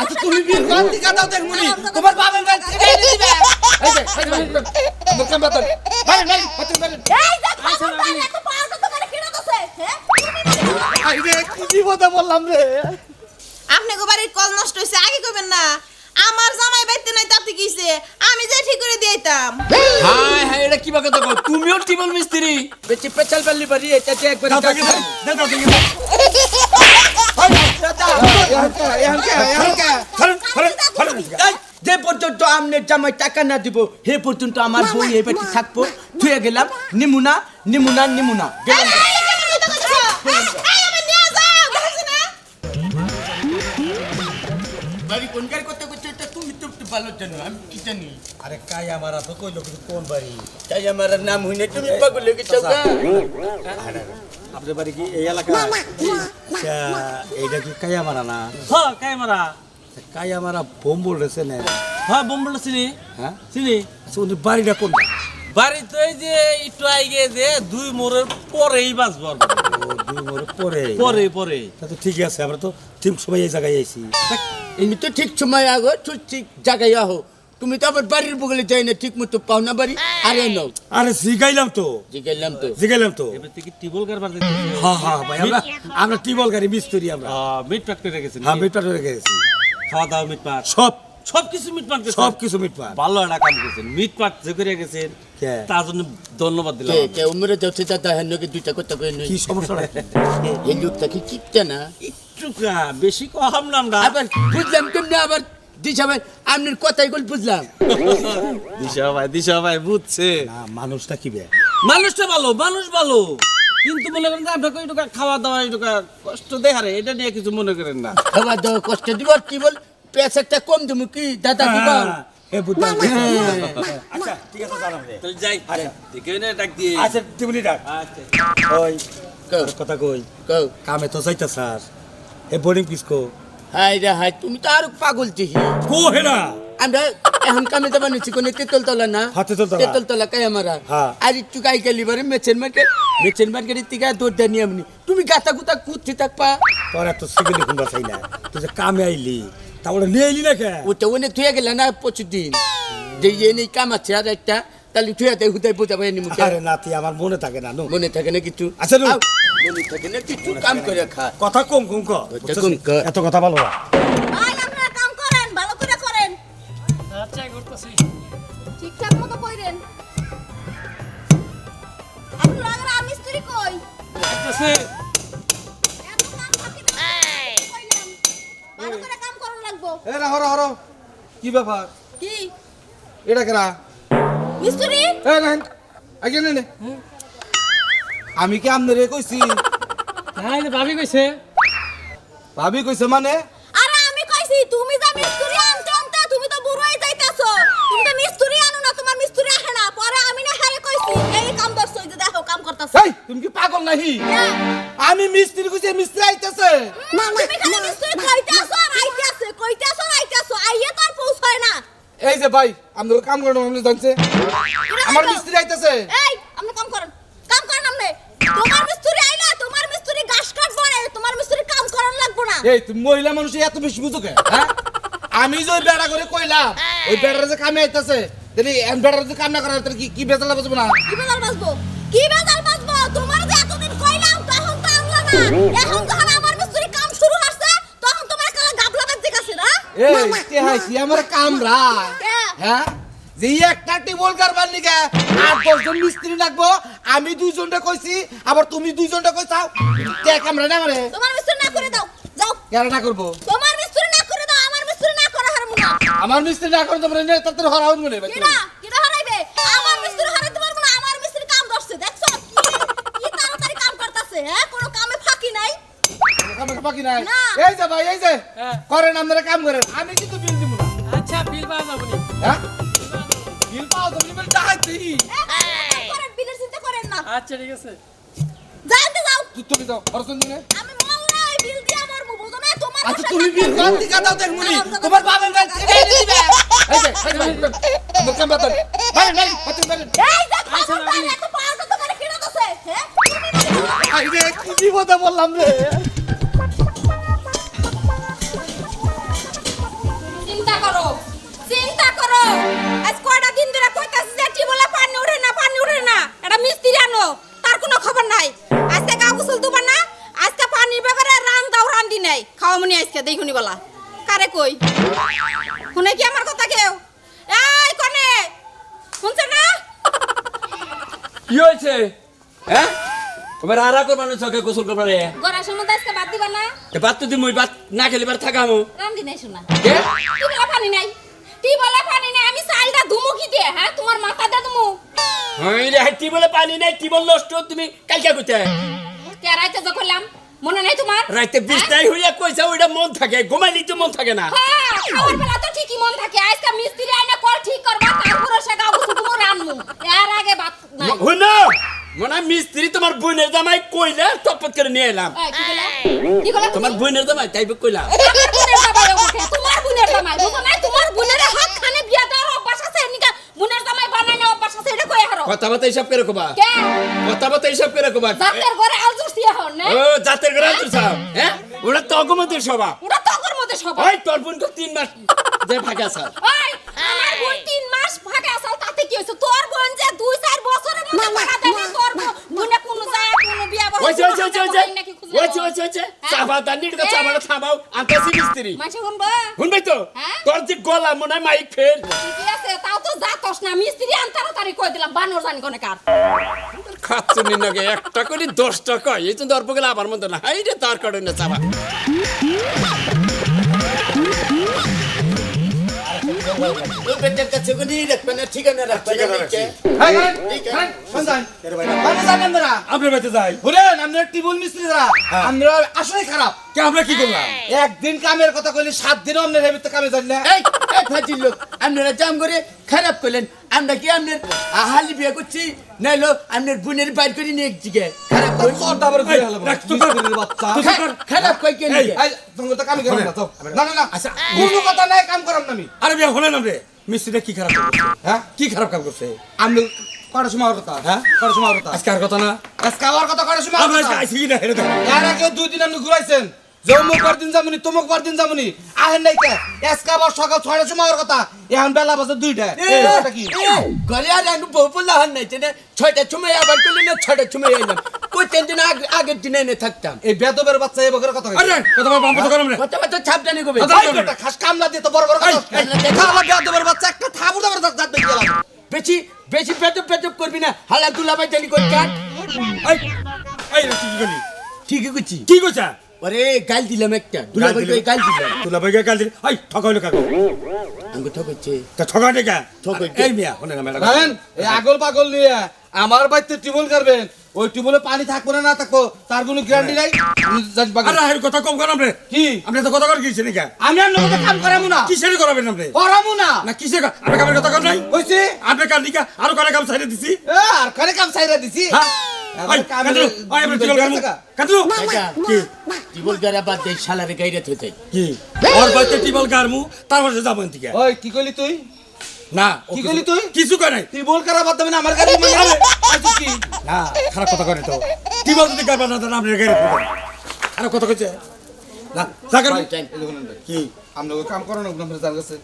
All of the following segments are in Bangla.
আচ্ছা তুমি বিল করার টিকা দাও দেখমুনি? তোমার বাবার বাড়ি থেকে এনে দিবে। এই যে এই যে, বাতন বাতন এই এত তোমার কিনা দছে হ্যাঁ আই রে কি বিপদে বললাম রে। আপনি গো বাড়ির কল নষ্ট হয়েছে আগে কইবেন না। আমার জামাই বাইতে নাই তাতে কিছে আমি যে ঠিক করে হাই হাই এটা কি বাকে দেখো তুমিও টিবল মিস্ত্রি। বেচে পেছাল পাল্লি পারি এটা একবার দাও দেখি দাও। যে পর্যন্ত আমনের জামাই টাকা না দিব হে পর্যন্ত আমার বই এই বাড়ি থাকব ধুয়ে গেলাম নিমুনা নিমুনা নিমুনা গেলাম বাড়ি করতে করতে ভালো জানো আমি কি জানি? আরে কায়া মারা তো কইলো কিন্তু কোন বাড়ি? তাই আমার নাম হইনে তুমি পাগল হয়ে গেছো? আপনার বাড়ি কি এই এলাকা? আচ্ছা, এইটা কি কায়া মারা না? হ্যাঁ কায়া মারা। বোম্বল রেছে না হ্যাঁ বোম্বল চিনি। হ্যাঁ? চিনি। আচ্ছা উনি বাড়িটা কোনটা? বাড়িতে যে একটু আগে যে দুই মোড়ের পরেই কি। ও, দুই মোড়ে পরে পরে পরে তা তো ঠিকই আছে আমরা তো ঠিক সময় এই জায়গায় আইছি। এমনি তো ঠিক সময় আগো ঠিক ঠিক জায়গায় আহো। তুমি তো আবার বাড়ির বগলে যাই না ঠিক মতো পাও না বাড়ি আরে নাও। আরে জিগাইলাম তো। জিগাইলাম তো। জিগাইলাম তো। এবার থেকে টিবল কারবার হ্যাঁ হ্যাঁ ভাই আমরা আমরা টিবল গাড়ি মিস্ত্রি আমরা। মিট পাট করে গেছেন হ্যাঁ মিটপাট হয়ে গেছি। খাওয়া দাওয়া মিট পাট সব সব কিছু মিট পাট গেছেন সব কিছু মিটপাট ভালো একটা কাম করছেন। মিট যে করে গেছেন তার জন্য ধন্যবাদ দিলাম কে কে উমরে যাচ্ছে দাদা হেন নাকি দুইটা কথা কই নই? কি সমস্যা? এই লোকটা কি কিপটা না? একটু বেশি কম নাম না আবার বুঝলাম কেমনে আবার দিশা ভাই আপনার কথাই বল বুঝলাম। দিশা ভাই দিশা ভাই বুঝছে। না মানুষটা কি বে? মানুষটা ভালো মানুষ ভালো। কিন্তু মনে করেন আপনাকে খাওয়া দাওয়া একটু কষ্ট দেখারে এটা নিয়ে কিছু মনে করেন না। খাবার দাওয়া কষ্ট দিব কি বল পেশাটা কম তুমি কি? দাদা কি বল এ বুদ্ধা আচ্ছা ঠিক আছে জানাম রে তো যাই দেখে না ডাক দিয়ে। আচ্ছা তুমি ডাক। আচ্ছা। ওই কথা কই? কও। কামে তো যাইতা স্যার। এ বোর্ডিং পিসকো হাই রে হাই তুমি তো আরও পাগল চিহি। কো হেনা আমরা এখন কামে যাবা নিচ্ছি কোনে তেতল তলা না? হ্যাঁ। তেতল তলা কাই আমারা? হ্যাঁ। আর একটু গাই গেলি বারে মেচেন মার্কেট। মেচেন মার্কেটের থেকে দৌড় দেনি আমনি তুমি গাতা গুতা কুচ্ছি থাকবা। তোর এত সিগনি কুম্বা চাই না তুই কামে আইলি। তা ওটা নিয়ে এলি না কে ওটা ওনে থুয়ে গেলে না পঁচিশ দিন যে ইয়ে নেই কাম আছে আর একটা তাহলে থুয়ে দেয় হুদায় বোঝাবে নি মুখে আরে নাতি আমার মনে থাকে না নো মনে থাকে না কিছু? আচ্ছা, নু। মনে থাকে না কিছু কাম করে খা। কথা কম কম ক কথা কম ক। এত কথা ভালো না। ভাই আপনারা কাম করেন ভালো করে করেন। আচ্ছা করতেছি। ঠিকঠাক মতো কইরেন। আপনার আগের আমি স্ত্রী কই? এত কাম বাকি না কইলাম ভালো করে কাম করন লাগবো এ না কি ব্যাপার কি এটা কেরা মিস্ত্রি এ না আগে নে নে আমি কি আমনে কইছি ভাবি কইছে ভাবি কইছে মানে আরে আমি কইছি তুমি যা মিস্ত্রি আনতে আনতে তুমি তো বুড়ো হয়ে যাইতাছো তুমি তো মিস্ত্রি আনো না তোমার মিস্ত্রি আসে না পরে আমি না হারে কইছি এই কাম যে দেখো কাম করতাছো এই তুমি কি পাগল নাহি আমি মিস্ত্রি কইছি মিস্ত্রি আইতাছে তুমি খালি মিস্ত্রি আর আইতে আসো কইতে আসো আর আইতে আসো আইয়ে তো আর পৌঁছায় না। এই যে ভাই আমাদের কাম করেন আপনি জানছে। আমার মিস্ত্রি আইতাছে। এই আপনি কাম করেন। কাম করেন আপনি। তোমার মিস্ত্রি আইলা তোমার মিস্ত্রি গাছ কাটবো না তোমার মিস্ত্রি কাম করার লাগবো না। এই তুমি মহিলা মানুষ এত বেশি বুঝো হ্যাঁ? আমি যে বেড়া করে কইলাম ওই বেড়ার যে কামে আইতাছে তাহলে এম বেড়ার যে কাম না করার তাহলে কি কি বেজালা বুঝব না? কি বেজাল বাজবো? কি বেজাল বাজবো? তোমার যে এতদিন কইলাম তখন তো আনলা না। এখন যখন এই কে হাইছি? আমার কামরা। হ্যাঁ? যে একটা টিবল কারবার নিকে আর দশজন মিস্ত্রি লাগবো। আমি দুইজনটা কইছি আবার তুমি দুইজনটা কইছাও। কে কামরা না মানে তোমার মিস্ত্রি না করে দাও। যাও। কেন না করব? তোমার মিস্ত্রি না করে দাও আমার মিস্ত্রি না করে হারমু না। আমার মিস্ত্রি না করে তোমরা হারাইবে? আমার আমার কাম করছে দেখছ? কি কি তাড়াতাড়ি কাম করতেছে হ্যাঁ? কোনো কামে বাকি নাই। এই যে ভাই এই যে। করেন আপনারা কাম করেন। আমি কিন্তু বিল দিব না। আচ্ছা বিল পাওয়া যাবে হ্যাঁ? বিল পাও তুমি বিল চাইছি এই, করেন বিলের চিন্তা করেন না। আচ্ছা ঠিক আছে। যাও তুমি যাও খরচ দিনে আমি মল্লা বিল দিয়ে আমার মুখ না? তোমার আচ্ছা তুমি বিল করব। কোন দিকে দাও দেখমুনি তোমার বাবার বাড়ি দিবে এই যে আমার কাম বাতন বাইরে বাইরে বাতন বাইরে এই যে খবর পাই এত পাওয়াটা তোমার কিনা দছে হ্যাঁ? আই কি বিপদে বললাম রে। দুবার নাই। আজকে গা গোসল দুবার না আজকে পানি বেগারে রান দাও রান্দি নাই। খাওয়া মনি আজকে দেখুনি বলা। কারে কই? শুনে কি আমার কথা কেউ? এই কনে! শুনছে না? কি হয়েছে? হ্যাঁ? ওবার আরা করবা না চোখে গোসল করবা রে। গোরা শুনো দাসকে বাদ দিবা না? বাদ তো দিমুই বাদ না খেলিবার থাকামু রান্দি নাই শোনা। কে? তুমি পানি নাই। টিবলা পানি নাই আমি চালটা ধুমু কি দিয়ে হ্যাঁ? তোমার মাথা দে ধুমু। হই রে হাতি বলে পানি নাই টিবল নষ্ট তুমি কালকে কইতে? কেরাইতে যে করলাম মনে নাই তোমার? রাইতে বিস্তাই হইয়া কইছা ওইটা মন থাকে ঘুমাইলি তো মন থাকে না। হ্যাঁ বেলা তো ঠিকই মন থাকে আজকে মিস্ত্রি আইনা কল ঠিক করবা তারপরে সে গাবু তুমি রানমু এর আগে বাত নাই। হুন মনে হয় মিস্ত্রি তোমার বোনের জামাই কইলে টপট করে নিয়ে এলাম। কি বলে কি তোমার বোনের জামাই তাই কইলাম বোনের জামাই ওঠে তোমার বোনের জামাই বুঝো নাই? তোমার বোনের হাত খানে বিয়া দেওয়ার অভ্যাস আছে? নিকা বোনের জামাই বানাই না অভ্যাস আছে? এটা কই হারো। কথা বাতা হিসাব করে কবা। কে? কথা বাতা হিসাব করে কবা। জাতের ঘরে আলজুস দিয়া হন না? ও জাতের ঘরে সাহেব হ্যাঁ? ওটা তো অগমতের স্বভাব। ওরা তগর মধ্যে সব ওই তোর বোন তো তিন মাস যে ফাঁকা স্যার ওই আমার বোন তিন মাস ফাঁকে আসাল তাতে কি হয়েছে? তোর বোন যে দুই চার বছরের মধ্যে ফাঁকা দেয় না, তোর বোন- কোনো যায় কোনো বিয়া বসে ওইছে ওইছে ওইছে ওইছে থামাও মিস্ত্রি মাসে শুনব? তো? হ্যাঁ? তোর যে গলা মনে হয় মাইক ফেল। ঠিকই আছে? তাও তো যাতস না মিস্ত্রি আন তাড়াতাড়ি কই দিলাম বানর জানি কোনে কার। খাচ্ছুনি নাকি? একটা করে দশটা কয়। এই তো দর্প গেলে আবার মতো না। হাই রে তার কারণে না না যাই। টিবুল আমরা আসলে খারাপ। কে আমরা কি করলাম? একদিন কামের কথা কইলে সাত দিন আপনার হেবিতে কামে জানলেন না। এই এই ফাজিল লোক আপনারা জাম করে খারাপ করলেন। আমরা কি আপনার আহালি বিয়ে করছি? নাইলো আপনার বোনের বাইর করে নিয়ে জিগে খারাপ কই রাখ, চুপ কর। মিস্ত্রির বাচ্চা। খারাপ কই কে এই, তোমাকে তো কামে গেলাম না তো। না না না আচ্ছা। কোনো কথা নাই কাম করাম না আমি আরে বিয়া হলেন আপনি। মিস্ত্রিটা কি খারাপ করছে? হ্যাঁ? কি খারাপ কাম করছে? আমি সময় কথা। হ্যাঁ? সময় কথা। আজকে আর কথা না? আজকে আমার কথা সময় আমরা আজকে না? হেরে দেখো এর আগে দুই দিন আপনি ঘুরাইছেন। যে অমুক তমুক যামুনি আহেন নাই কে? সকাল কথা। এখন বেলা বাজে দুইটা। এই কি? ঘরে আর আমি বউ বললা নাই তেনে ছয়টার সময় আবার করলেন না ছয়টার সময় এলাম কই তিন দিন আগে আগের দিন এনে থাকতাম। এই বেদবের বাচ্চা এই বকের কথা আরে কথা বল বাম কথা রে। কত কত ছাপ জানি কবে। ভাই বেটা খাস কামলা দিয়ে তো বড় বড় কথা এই, এই, বেদবের বাচ্চা একটা থাবুর দাবার দাঁত বেশি বেশি করবি না। হালা দুলা বাই জানি কই কাট এই এই রে, তুই ঠিকই করছি কি কইছা? ওরে গাল দিলাম একটা। দুলা বাই দিলি? গাল দিলাম তুলা ভাই গাল দিলি? এই ঠকাইলো কাকু। আমি কথা কইছে তা কে? এই মিয়া হনে না ম্যাডাম এই আগল পাগল নিয়ে আমার বাড়িতে টিউবওয়েল করবেন ওই টিউবওয়েলে পানি থাকব না না থাকব তার কোনো গ্যারান্টি নাই? আমি। আরে এর কথা কম করাম রে কি? আপনি তো কথা কর গিয়েছেন নাকি আমি আর নগদে কাম করামু না। কিসের করাবেন আপনি? করামু না। না কিসে আপনি কামের কথা কর নাই? কইছি। আপনি কার নিকা আরও কারে কাম সাইডে দিছি। আর কানে কাম চাইরা দিছি? হ্যাঁ। টিবল গামু আচ্ছা টিবল বাদ দে শালারে গাইরে থইতে। কি? ওর বাড়িতে টিবল গারমু তারপর সে যাবেন ওই কি কইলি তুই? না কি কিছু- তুই? কিছু করে নাই। টিউবওয়েল করা বাদ দেবে না আমার গাড়ি মানে কি? না খারাপ কথা করে তো। টিবল যদি গারবা না তাহলে গাড়ি খারাপ কথা কইছে? না জাগার কি? আমরা ওই কাম করানো আপনার জান গেছে।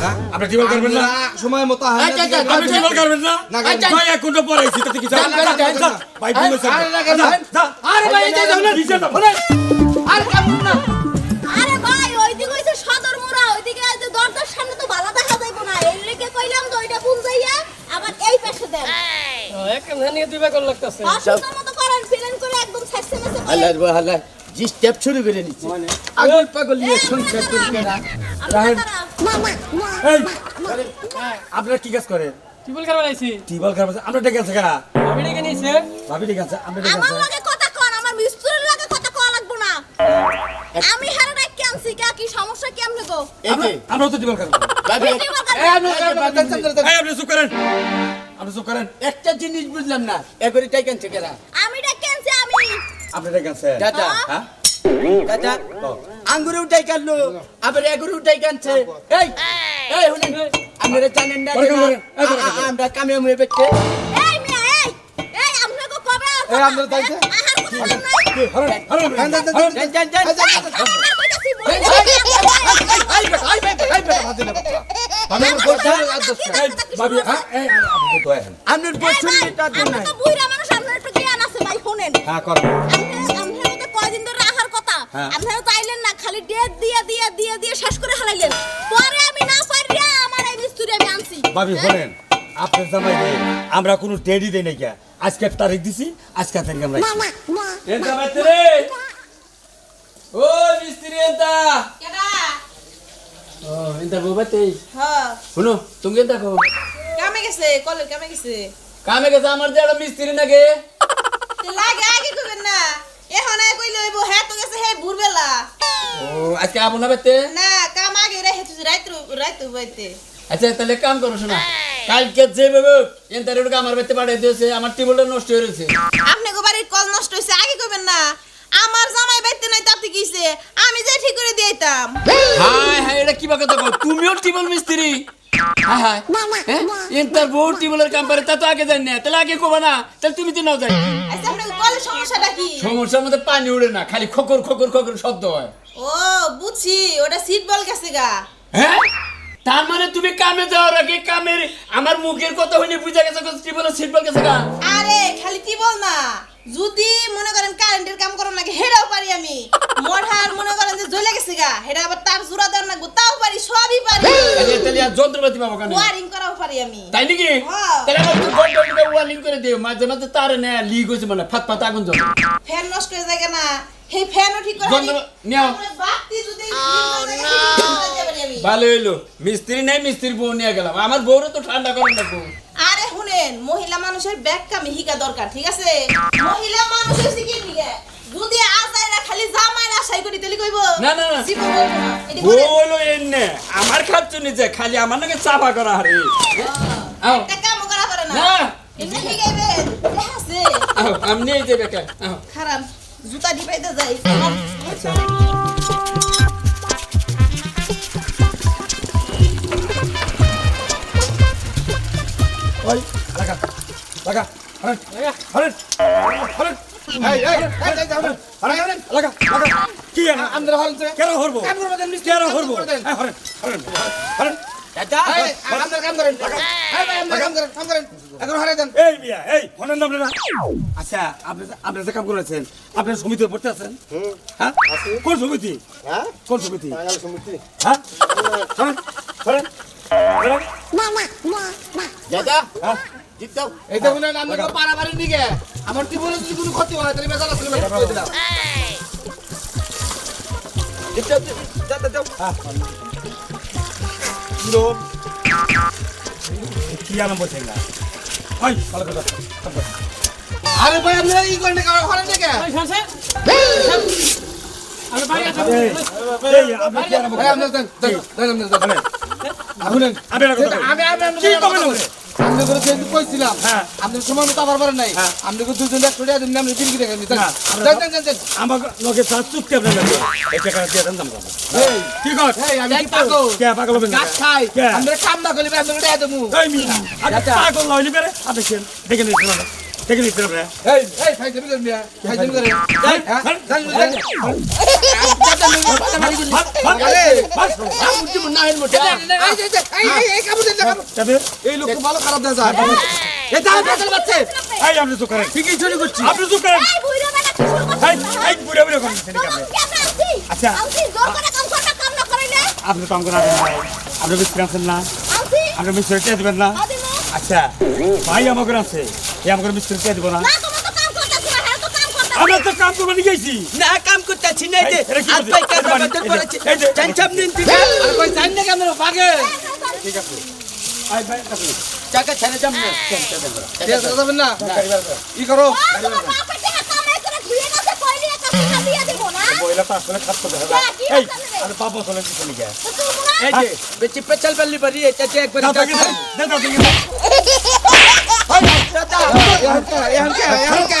হ্যাঁ? আপনি টিবল করবেন না? সময় মতো আহেন না আপনি টিবল করবেন না? ভাই এক ঘণ্টা পরে আইছি তাতে কি যান। ভাই ভুল হয়েছে। আরে ভাই এই যে যাবেন আর কাম না? আরে ভাই ওইদিকে হইছে সদর মুড়া ওইদিকে হইছে দরজার সামনে তো ভালো দেখা যাইবো না। এই লেগে কইলাম তো ওইটা ভুল যাইয়া আবার এই পাশে দেন। অসুবিধার মতো করেন ফিলেন করে একদম সাইড সেমেসে হালা হালা জি স্টেপ শুরু করে নিচ্ছে আগল পাগল নিয়ে সংসার করি কেনা আপনারা কি কাজ করেন? টিবল কারবার আইছি টিবল খারাপ আমরা ডেকে আছে কারা? আমি ডেকে নিয়েছে। ভাবি ডেকে আছে আমরা ডেকে আমার আছে কথা কন আমার মিস্ত্রির লগে কথা কওয়া লাগবো না। আমি হারে রাখ ক্যান্সি কা কি সমস্যা কি আমনে গো? আমরা তো টিবল খারাপ ভাবি এই আপনি এই আপনি চুপ করেন। আপনি চুপ করেন। একটা জিনিস বুঝলাম না এগরে টাই কানছে কেরা আমি ডাক ক্যান্সি আমি আপনি ডেকে আছে দাদা হ্যাঁ দাদা আঙ্গুরে উঠাই কানলো আবার এগরে উঠাই কানছে এই এই শুনেন আপনারা জানেন না আমরা কামে মুয়ে বেচছে এই মিয়া এই এই কবে আপনারা তাইছে? আপনার হ্যাঁ আপনার শুনেন হ্যাঁ মধ্যে কয়দিন ধরে আহার কথা। হ্যাঁ। আপনারা চাইলেন না খালি ডেট দিয়ে দিয়ে দিয়ে দিয়ে শেষ করে হারাইলেন পরে আমি না পারিয়া আমার এই মিস্ত্রি আমি আনছি। ভাবি হ্যাঁ? বলেন আপনার জামাই আমরা কোনো টেডি দেই নাই কে। আজকের তারিখ দিছি আজকের তারিখ আমরা রে ও মিস্ত্রি এন্তা! কেডা? ও এন্তা গো হ্যাঁ। শুনো তুমি এন্তা কো কামে গেছে কলের কামে গেছে। কামে গেছে আমার যে একটা মিস্ত্রি নাকি? লাগে আগে কইবেন না। এখন আয় কইলে হইব হ্যাঁ তো গেছে হে ভোরবেলা। ও আজকে আপন না বাইতে না কাম আগে রাইত রাইত বইতে আচ্ছা তাহলে কাম করো শোনা। কালকে যেভাবে আমার বাইতে পাঠিয়ে দিয়েছে আমার টেবিলটা নষ্ট হয়ে রয়েছে। আপনি বাড়ির কল নষ্ট হইছে আগে কইবেন না। আমার জামাই বাইতে নাই তাতে কিছে আমি যে ঠিক করে দিয়েতাম হাই হাই এটা কি বাকা দেখো তুমিও টিবল মিস্ত্রি? এন্তার বউ টিবলের কাম পারে তা তো আগে জানি না। তাহলে আগে কোবা না। তাহলে তুমি তো নাও যাই। আচ্ছা সমস্যাটা কি? সমস্যার মধ্যে পানি উড়ে না খালি খকর খকর খকর শব্দ হয়। ও বুঝছি ওটা সিট বল গেছে গা। হ্যাঁ? তার মানে তুমি কামে যাওয়ার আগে কামের আমার মুখের কথা হইনি বুঝা গেছে টিবলের সিট বল গেছে গা। আরে খালি কি বল না? যদি মনে করেন কারেন্টের কাম করার নাকি হেডাও পারি আমি। মোড়ার মনে করেন যে জ্বলে গেছে গা হেডা আবার তার জোড়া দেওয়ার নাকি তাও পারি সবই পারি। তাহলে তাহলে আর যন্ত্রপাতি পাবো কেন? ওয়ারিং করাও পারি আমি। তাই নাকি? হ্যাঁ। তাহলে আমার ঘণ্টা করে দিও মাঝে মাঝে তার না লিক হয়েছে মানে ফাত ফাত আগুন জ্বলে। ফ্যান নষ্ট হয়ে যায় না সেই ফ্যানও ঠিক করে যন্ত্র নেও বাতি যদি পারি ভালো হইল। মিস্ত্রি নাই মিস্ত্রির বউ নিয়ে গেলাম। আমার বউরে তো ঠান্ডা করেন না বউ মহিলা মানুষের ব্যাগ কামি হিকা দরকার ঠিক আছে? মহিলা মানুষ হইছে কি যদি আসাইরা খালি জামাইরা আশাই করি তাহলে কইব? না, না, না। জীবন বলব না। হইল এনে আমার খাচ্ছ নিজে খালি আমার নাকি চাপা করা হারে। আও। একটা কামও করা পারে না। না। এমনি হিগাইবেন দেখা আছে। আও আমি নিয়ে যাই বেকার আও। খারাপ জুতা দিবাইতে যাই। ওই লাগা লাগা হরেন হরেন হরেন? আপনারা আপনারা আপনারা আচ্ছা আপনি আপনি যে কাম করেছেন আপনি সমিতিতে পড়তে আছেন? হ্যাঁ? কোন সমিতি? হ্যাঁ? কোন সমিতি? হ্যাঁ? শোনেন শোনেন দাদা হ্যাঁ দিকে আমার জীবনে যদি কোনো ক্ষতি হয় তাহলে বেজার আছে বেজার করে দিলাম জিত দাও জিত দাও, দাও দাও কিরম কি আরে ভাই আপনারা করেন আমি আমি আমি করে কইছিলাম হ্যাঁ। আপনি সময় মতো আবার পারেন নাই। আপনি দুজন এক করে দিন আমি বিল কিনে গেছি দেন আমরা দেন দেন দেন দেন আমার লগে সাত চুক্তি আপনার এই টাকা দিয়ে দেন দাম এই কি কর? এই আমি পাগল? কে পাগল হবেন গাছ খাই। আমরা কাম না করলে দেবো। এই আপনি পাগল আপনি এই এই খাই মিয়া খাই এই, এই লোক ভালো খারাপ দেন স্যার এই দাও বাচ্চা এই আপনি চুপ করেন ঠিকই চুরি করছি আপনি চুপ করেন এই বুড়ে বুড়ে? আচ্ছা। আপনি কাম করেন আপনি মিস্ত্রি আছেন না আপনি মিস্ত্রি কে দিবেন না আচ্ছা ভাই আমাকে আছে এই আমাকে মিস্ত্রি কে দিব না তোমার তো কাম করতেছি না, হ্যাঁ করতে গেছি না কাম করতেছি না এই যে বলছে? পাই কাজ মানে- বাদ করেছি এই নিন ঠিক আর কই জান না কেন ভাগে ঠিক আছে আই ভাই কাছে চাকা ছেড়ে যাম না আছে যাবেন না ই করো দিব? বইলা তো আসলে খাত করতে হবে হ্যাঁ, এই আরে বাবা চলে কিছু নিয়ে গেছে তো তুমি না? এই যে বেচি পেছাল পাল্লি পারি এটা যে একবার দাও দেখি দেন দেন দাও দেখি দেন এখন কে এখন কে এখন কে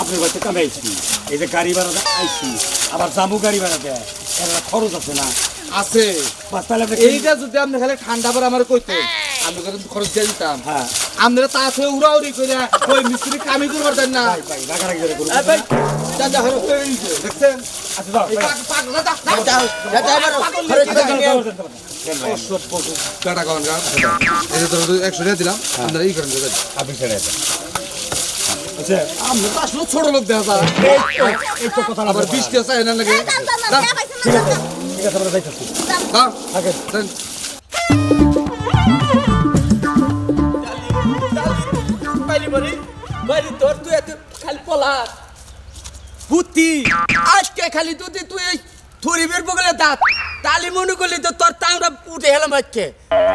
আপনার বাড়িতে কামে আইছি। এই যে গাড়ি ভাড়া আইছি। আবার জামু গাড়ি ভাড়া দেয় এর খরচ আছে না। আছে। তাহলে এইটা যদি আপনি খালি ঠান্ডা পরে আমার কইতে আমি কিন্তু খরচ দিয়ে দিতাম। হ্যাঁ। আমরা তা আছে উড়াউড়ি করে ওই মিস্ত্রি কামি করবার দেন না। একশো টাকা দিলাম আপনারা ই করেন আপনি ছেড়ে। আচ্ছা আমরা তো আসলে ছোট লোক দেখা যায়। এই তো- এই তো কথা আবার বলা। বৃষ্টি আছে এনার লাগে। এই দাম, দাম, দাম, দেখাইছে না, দাম, দাম। ঠিক আছে আমরা যাইতেছি। দাও থাকেন দেন। পাইলি বলি বাড়ি তোর তুই এত খালি আজকে খালি তুই তুই এই থরিবের বগলে দাঁত। তালি মনে করলি তো তোর তাংরা উঠে হেলাম আজকে।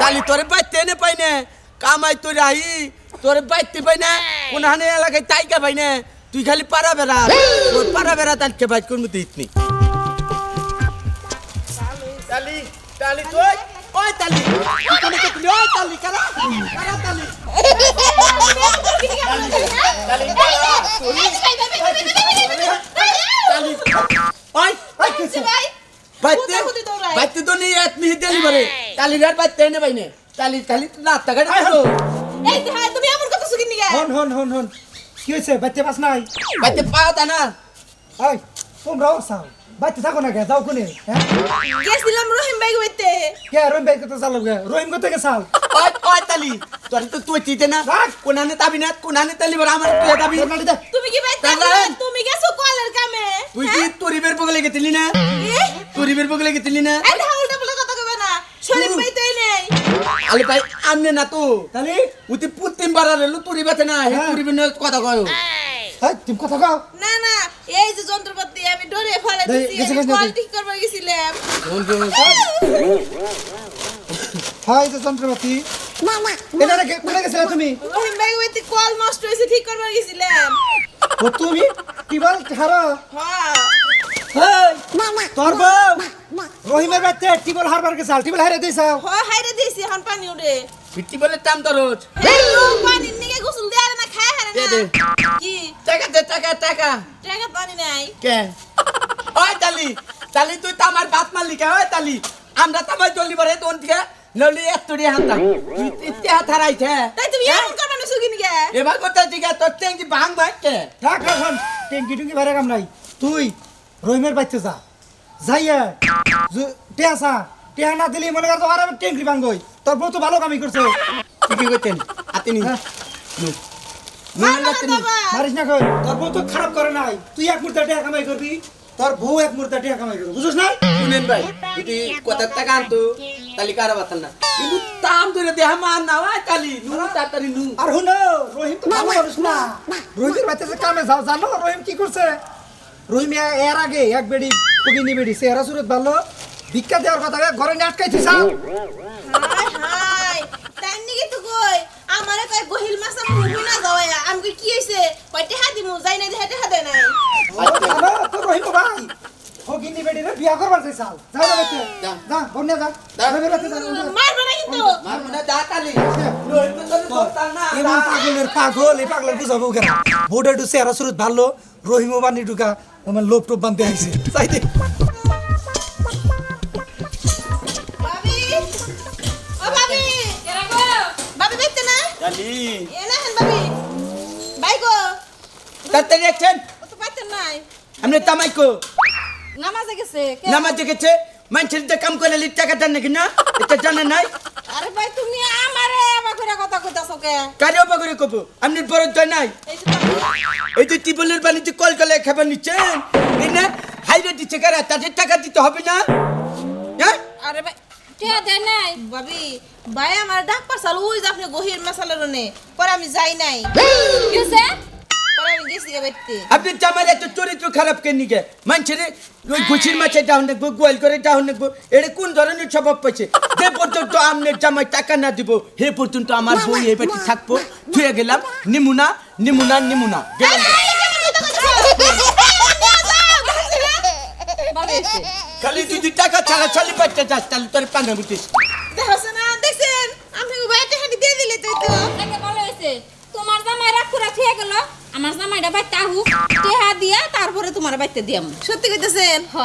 তালি তোরে বাইতে এনে পাই না। কামাই তোর আহি তোরে বাইতে পাই না। কোন হানে এলাকায় তাইকা পাই না। তুই খালি পারা বেড়া। তোর পারা বেড়া তালকে বাইট করব তুই ইতনি? তালি তালি তুই। ওই তালি। তুই কোনে করলি ওই তালি কারা? কারা তালি? তালি তালি ওই বাইতে কোথায় কোথায় দৌড়ায়? বাইতে তো এক মিনিট দেরি পারে তালি রাত বাইতে এনে পাইনে তালি তালি না টাকা দিছো এই যে, হ্যাঁ, তুমি এমন কথা শুকিনি গে। হন হন হন হন। কি হয়েছে? বাচ্চা পাস নাই? বাইতে পাও তা না। ওই তোমরাও চাও। বাচ্চা থাকো না গে যাও কোনে হ্যাঁ? গেছিলাম রহিম ভাই বাইতে। কে রহিম ভাই কত চালো গে? রহিম কত গে চাল? ওই ওই তালি? তোর তো তুই চিতে না। কোনানে তাবি না কোনানে তালি বড় আমার তুই তাবি। তুমি কি বাইতে তুমি গেছো কলের কামে তুই কি তরিবের বগলে গেছিলি না? তরিবের বগলে গেছিলি না এই দেখো উল্টা পাল্টা কথা কবে না শরীফ ভাই তো এই নেই আলে ভাই আমনে না তো তাহলে উতি পুতিন বাড়া রেলো তুরি বেতে না হে তুরি বিনে কথা কয় হ্যাঁ তুমি কথা কও না না এই যে যন্ত্রপাতি আমি ডরে ফেলে দিছি কল ঠিক করবার গেছিলাম হয় যে যন্ত্রপাতি এটা রে কোনে গেছিলে তুমি রহিম ভাই বাইতে কল নষ্ট হয়েছে ঠিক করবার গেছিলাম ও তুমি কি বল হারো হ্যাঁ তোর বউ রহিমের বাচ্চা টিবল হারবার গে চাল টিবল হারে দিছাও হ দিছি এখন পানি উঠে। পিটি বলে টাম তো রোজ। পানি নিয়ে গোসল দেয়া না খায় হারে দে, দে। না কি? টাকা দে টাকা টাকা। টাকা পানি নাই। কে? ওই তালি তালি তুই তো আমার বাত মারলি কে ওই তালি। আমরা তামাই চলি পারে তোন থেকে নলি এত্তরি হান্তা তুই হাত হারাইছে। তাই তুমি এমন করবা না সুগিনি গে এবার করতে দিকে? তোর টেঙ্কি ভাঙ রাখ রাখ টেঙ্কি টুঙ্কি বাইরে কাম নাই তুই রহিমের বাচ্চা যা। যাইয়া টেয়া চা টেয়া না দিলি মনে কর তোমার আমি টেঙ্কি ভাঙ্গই তোর বউ তো ভালো কামি করছে। ঠিকই করতেন? আতিনি হ্যাঁ। না। মারিস না কই? তোর বউ তো খারাপ করে নাই। তুই এক মুহূর্তে টেয়া কামাই করবি। তোর বউ এক মুহূর্তে টেয়া কামাই করবি। বুঝছিস না? শুনেন ভাই যদি কোথার টাকা আনতো তালি কারা বাতাল না? কিন্তু তাম ধরে দেহা মান না ওই তালি নু তাড়াতাড়ি নু আর হুন রহিম তো ভালো মানুষ না। রহিমের বাচ্চা কামে যাও জানো রহিম কি করছে? রহিম এর আগে এক বেডি পগিনি বেডি চেহারা সুরত ভালো ভিক্ষা দেওয়ার কথা ঘরে নিয়ে আটকাই থিসাও হাই হাই তাই নিকে তো কই? আমারে কই গহিল মাছ মুহি না যাওয়া আমি কই কি হইছে? কই টেহা দিমু যাই নাই দেহা টেহা দে নাই। তো রহিম ভাই পগিনি বেডি রে বিয়া করবার চাইছাল যাও না বেতে যা। বন্যা যা। যা। বাচ্চা যা। মারবা না কিন্তু। মার মনে যা তালি নই তো তোর না এমন পাগলের পাগল এই পাগলের বুঝাবো কেন? বোর্ডে ডু চেহারা সুরত ভালো রহিমও বানি ঢুকা আমার লোভ টোপ বানতে আইছে চাই দে। ভাবি ও ভাবি। কেরা গো ভাবি দেখতে না? তালি এ না হেন ভাবি। বাই গো। তাড়াতাড়ি আছেন ও তো পাইতেন আপনি তামাইকো নামাজে গেছে কে? নামাজ দেখেছে মানুষের যে কাম করে লিট টাকা দেন নাকি না? এটা জানেন নাই আরে ভাই তুমি আমারে আবার করে কথা কইতাছো কে কারে অবা করে কব? আপনি বড় নাই। এই যে টিবলের বাণিজ্য কল কলে খাবার নিচ্ছেন এই না হাইরে দিচ্ছে কারা? তাদের টাকা দিতে হবে না? হ্যাঁ আরে ভাই কে দেয় নাই? ভাবি ভাই আমার ডাক পারছাল ওই যে আপনি গহির মশালার নে পরে আমি যাই নাই। ঠিক বাইতে আপনি জামার এত চরিত্র খারাপ কেন নিকে মানুষের ওই গুছির মাছে ডাউন দেখব গোয়াল করে ডাউন দেখব এটা কোন ধরনের স্বভাব পাইছে যে পর্যন্ত আপনার জামাই টাকা না দিব হে পর্যন্ত আমার বই এই বাড়ি থাকব ধুয়ে গেলাম নিমুনা নিমুনা নিমুনা গেলাম খালি যদি টাকা ছাড়া চালি পাইতে যাস তাহলে তোর পাঙ্গা বুঝিস দেখছ না দেখছেন আপনি বাইতে হাঁটি দিয়ে দিলে তো তোমার জামাই রাগ করে থিয়ে গেল আমার জামাইটা বাইতে আহু টেহা দিয়া তারপরে তোমার বাইতে দিয়াম। সত্যি কইতেছেন? হ।